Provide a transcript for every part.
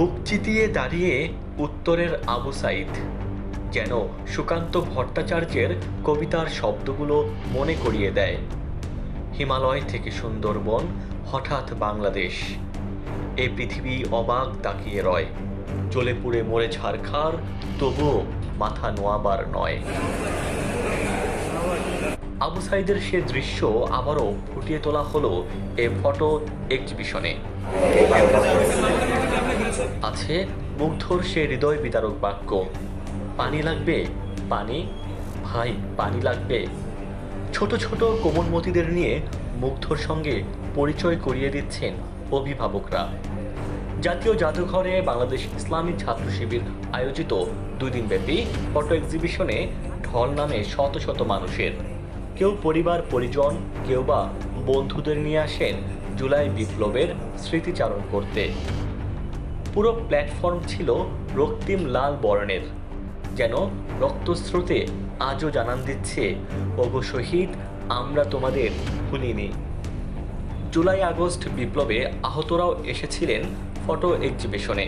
বুক চিতিয়ে দাঁড়িয়ে উত্তরের আবু সাইদ, যেন সুকান্ত ভট্টাচার্যের কবিতার শব্দগুলো মনে করিয়ে দেয়। হিমালয় থেকে সুন্দরবন, হঠাৎ বাংলাদেশ। এ পৃথিবী অবাক তাকিয়ে রয়। জ্বলে পুড়ে মরে ছারখার তবুও মাথা নোয়াবার নয়। আবু সাইদের সে দৃশ্য আবারও ফুটিয়ে তোলা হলো এ ফটো এক্সিবিশনে। আছে মুগ্ধর সে হৃদয় বিদারক বাক্য। পানি লাগবে, পানি, ভাই, পানি লাগবে। ছোট ছোট কোমলমতিদের নিয়ে মুগ্ধর সঙ্গে পরিচয় করিয়ে দিচ্ছেন অভিভাবকরা। জাতীয় জাদুঘরে বাংলাদেশ ইসলামী ছাত্র শিবির আয়োজিত দুই দিনব্যাপী ফটো এক্সিবিশনে ঢল নামে শত শত মানুষের। কেউ পরিবার, পরিজন, কেউ বা বন্ধুদের নিয়ে আসেন জুলাই বিপ্লবের স্মৃতিচারণ করতে। পুরো প্ল্যাটফর্ম ছিল রক্তিম লাল বর্ণের, যেন রক্তস্রোতে আজও জানান দিচ্ছে, ওগো শহীদ, আমরা তোমাদের ভুলিনি জুলাই আগস্ট বিপ্লবে আহতরাও এসেছিলেন ফটো এক্সিবিশনে।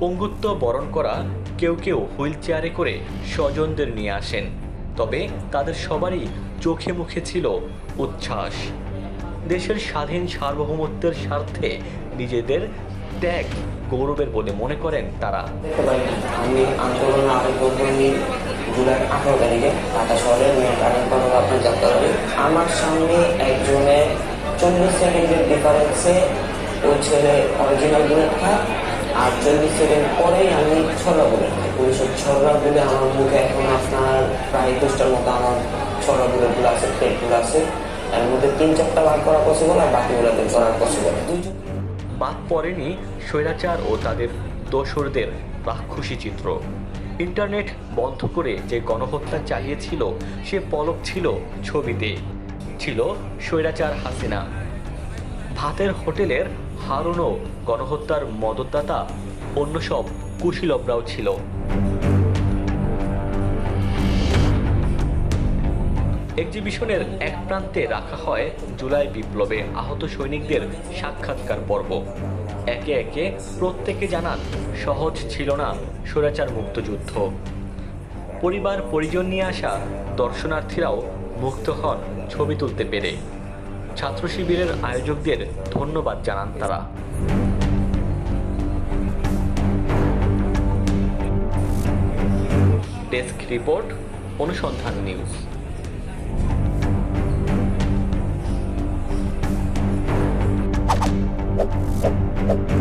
পঙ্গুত্ব বরণ করা কেউ কেউ হুইল চেয়ারে করে স্বজনদের নিয়ে আসেন, তবে তাদের সবারই চোখে মুখে ছিল উচ্ছ্বাস। দেশের স্বাধীন সার্বভৌমত্বের স্বার্থে নিজেদের ত্যাগ গৌরবের বলে মনে করেন তারা। আমি আন্দোলন জুলাই আঠারো তারিখে ঢাকা শহরের মেন কারণ আপনার যাত্রা করি। আমার সামনে একজনের চল্লিশ সেকেন্ডের ডিফারেন্সে ওই ছেলে অরিজিনাল বুলেট আর চল্লিশ সেকেন্ড পরেই আমি ছড়া বুলেট খাই ওইসব ছড়া বলে আমার মুখে এখন আপনার প্রায় দশটার মতো আমার ছড়া বুলেটগুলো আছে প্লেটগুলো আছে। এর মধ্যে তিন চারটা বার করা পসিবল আর বাকিগুলোতে করা পসিবল দুইজন বাদ পড়েনি স্বৈরাচার ও তাদের দোসরদের রাক্ষসী চিত্র। ইন্টারনেট বন্ধ করে যে গণহত্যা চালিয়েছিল, সে পলক ছিল ছবিতে। ছিল স্বৈরাচার হাসিনা। ভাতের হোটেলের হারুনও গণহত্যার মদতদাতা, অন্য সব কুশীলবরাও ছিল। এক্সিবিশনের এক প্রান্তে রাখা হয় জুলাই বিপ্লবে আহত সৈনিকদের সাক্ষাৎকার পর্ব। একে একে প্রত্যেকে জানান, সহজ ছিল না স্বৈরাচার মুক্ত যুদ্ধ। পরিবার পরিজন নিয়ে আসা দর্শনার্থীরাও মুক্ত হন ছবি তুলতে পেরে। ছাত্র শিবিরের আয়োজকদের ধন্যবাদ জানান তারা। ডেস্ক রিপোর্ট, অনুসন্ধান নিউজ।